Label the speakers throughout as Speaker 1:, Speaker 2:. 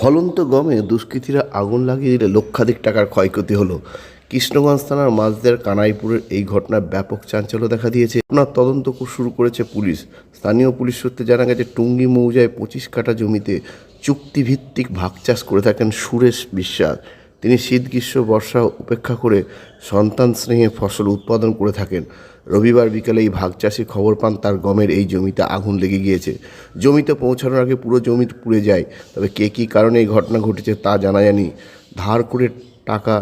Speaker 1: ফলন্ত গমে দুষ্কৃতীরা আগুন লাগিয়ে দিলে লক্ষাধিক টাকার ক্ষয়ক্ষতি হলো। কৃষ্ণগঞ্জ থানার মাঝদের কানাইপুরের এই ঘটনায় ব্যাপক চাঞ্চল্য দেখা দিয়েছে। ঘটনার তদন্ত শুরু করেছে পুলিশ। স্থানীয় পুলিশ সূত্রে জানা গেছে, টুঙ্গি মৌজায় পঁচিশ কাটা জমিতে চুক্তিভিত্তিক ভাগ চাষ করে থাকেন সুরেশ বিশ্বাস। তিনি শীত, গ্রীষ্ম, বর্ষা উপেক্ষা করে সন্তান স্নেহে ফসল উৎপাদন করে থাকেন। রবিবার বিকালে এই ভাগ চাষি খবর পান, তার গমের এই জমিতে আগুন লেগে গিয়েছে। জমিতে পৌঁছানোর আগে পুরো জমি পুড়ে যায়, তবে কে কী কারণে এই ঘটনা ঘটেছে তা জানা যায়নি। ধার করে টাকা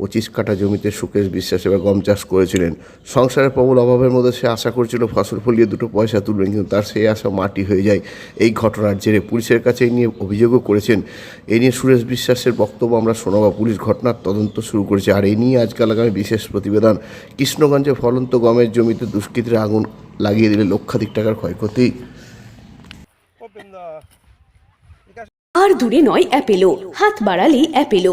Speaker 1: পঁচিশ কাঠা জমিতে সুকেশ বিশ্বাস এবার গম চাষ করেছিলেন। সংসারের প্রবল অভাবের মধ্যে সে আশা করছিল ফসল ফলিয়ে দুটো পয়সা তুলবেন কিন্তু তার সেই আশা মাটি হয়ে যায়। এই ঘটনার জেরে পুলিশের কাছে এই নিয়ে অভিযোগও করেছেন। এ নিয়ে সুরেশ বিশ্বাসের বক্তব্য আমরা শোনাবো। পুলিশ ঘটনার তদন্ত শুরু করেছে। আর এই নিয়ে আজকাল আগামী বিশেষ প্রতিবেদন। কৃষ্ণগঞ্জে ফলন্ত গমের জমিতে দুষ্কৃতীরা আগুন লাগিয়ে দিলে লক্ষাধিক টাকার ক্ষয়ক্ষতি।
Speaker 2: আর দূরে নয় অ্যাপেলো। হাত বাড়ালেই Apollo.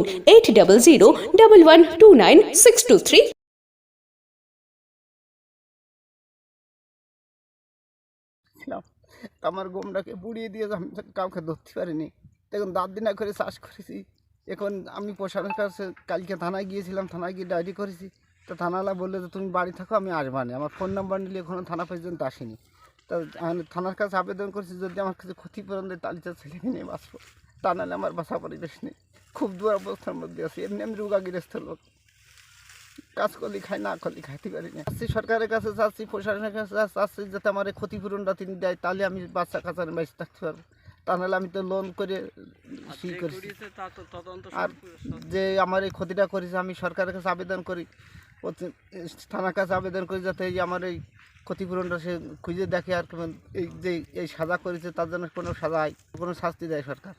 Speaker 2: Eight double zero double one two nine six two three
Speaker 3: আমার গমটাকে বুড়িয়ে দিয়ে আমি কাউকে ধরতে পারিনি। দেখুন, দাঁত দিনা করে চাষ করেছি। এখন আমি প্রশাসনের কাছে কালকে থানায় গিয়েছিলাম, থানায় গিয়ে ডায়েরি করেছি। তো থানাওয়ালা বলল যে, তুমি বাড়ি থাকো, আমি আসবা না। আমার ফোন নাম্বার নিলে এখনও থানা পর্যন্ত আসেনি। তা থানার কাছে আবেদন করেছি, যদি আমার কাছে ক্ষতিপূরণ দেয় তাহলে ছেলেকে নিয়ে বাঁচবো। তা নাহলে আমার বাসা পরিবেশ নেই খুব দূর অবস্থার মধ্যে আছি এমনি আমি রোগা রোগাগ্রস্ত লোক। কাজ করলে খাই না করলে খাইতে পারি না। চাচ্ছি সরকারের কাছে চাচ্ছি প্রশাসনের কাছে চাচ্ছি যাতে আমার এই ক্ষতিপূরণটা তিনি দেয় তাহলে আমি বাচ্চা কাচ্চার বেঁচে থাকতে পারব। তা নাহলে আমি তো লোন করে সি করছি। আর যে আমার এই ক্ষতিটা করেছে আমি সরকারের কাছে আবেদন করি। থানার কাছে আবেদন করি যাতে এই আমার এই ক্ষতিপূরণটা সে খুঁজে দেখে আর এই যে এই সাজা করেছে তার জন্য কোনো সাজা হয় কোনো শাস্তি দেয় সরকার।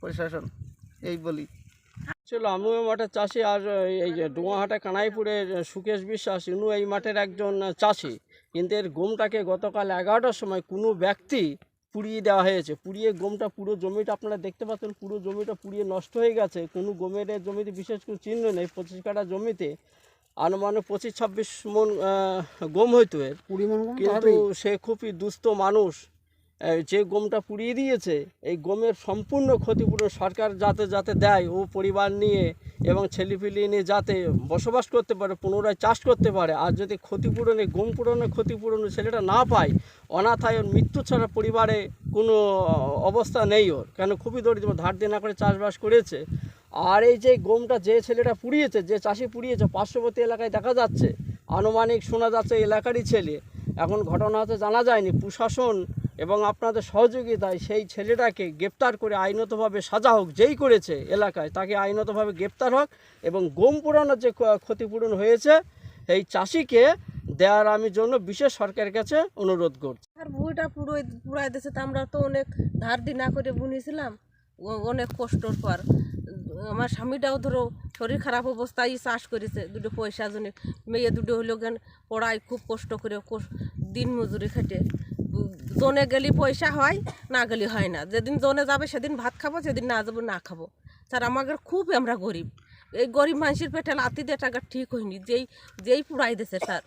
Speaker 3: প্রশাসন এই বলি।
Speaker 4: ছিল আমিও মাঠের চাষি আর এই যে ডুয়াহাটা কানাইপুরের সুকেশ বিশ্বাস ইনু এই মাঠের একজন চাষি। কিন্তু এর গমটাকে গতকাল এগারোটার সময় কোনো ব্যক্তি পুড়িয়ে দেওয়া হয়েছে। পুড়িয়ে গমটা পুরো জমিটা আপনারা দেখতে পাচ্ছেন পুরো জমিটা পুড়িয়ে নষ্ট হয়ে গেছে। কোনো গমের জমিতে বিশেষ কোনো চিহ্ন নেই। পঁচিশ কাঠা জমিতে আনুমানিক পঁচিশ ছাব্বিশ মন গম হইতো এর। কিন্তু সে খুবই দুস্থ মানুষ। যে গমটা পুড়িয়ে দিয়েছে, এই গমের সম্পূর্ণ ক্ষতিপূরণ সরকার যাতে যাতে দেয়, ও পরিবার নিয়ে এবং ছেলেপিলি নিয়ে যাতে বসবাস করতে পারে, পুনরায় চাষ করতে পারে, আর যদি ক্ষতিপূরণে, গম পূরণের ক্ষতিপূরণ ছেলেটা না পায়, অনাথায় ওর মৃত্যু ছাড়া পরিবারে কোনো অবস্থা নেই ওর, কেন খুবই দরিদ্র, ধার দিয়ে না করে চাষবাস করেছে। আর এই যে গমটা যে ছেলেটা পুড়িয়েছে, যে চাষি পুড়িয়েছে, পার্শ্ববর্তী এলাকায় দেখা যাচ্ছে, আনুমানিক শোনা যাচ্ছে এলাকারই ছেলে। এখন ঘটনা হতে জানা যায়নি, প্রশাসন এবং আপনাদের সহযোগিতায় সেই ছেলেটাকে গ্রেপ্তার করে আইনতভাবে সাজা হোক, যেই করেছে এলাকায়, তাকে আইনতভাবে গ্রেপ্তার হোক এবং গম পোড়ানোর যে ক্ষতিপূরণ হয়েছে এই চাষিকে দেওয়ার আমি জন্য বিশেষ সরকারের কাছে অনুরোধ করছি।
Speaker 5: আর বইটা পুরো পুরাই দিয়েছে তো আমরা তো অনেক ধার দি না করে বুনেছিলাম। অনেক কষ্টর পর। আমার স্বামীটাও ধরো শরীর খারাপ অবস্থায় চাষ করেছে, দুটো পয়সা জন্য মেয়ে দুটো হলো কেন পড়ায় খুব কষ্ট করে দিন মজুরি খেটে। জনে গেলে পয়সা হয়, না গেলে হয় না। যেদিন জোনে যাবে সেদিন ভাত খাব, যেদিন না যাব না খাব। স্যার, আমাদের খুব আমরা গরিব। এই গরিব মানুষের পেটে লাতি দিয়ে টাকা ঠিক হয়নি, যেই যেই পুড়াই দিয়েছে স্যার।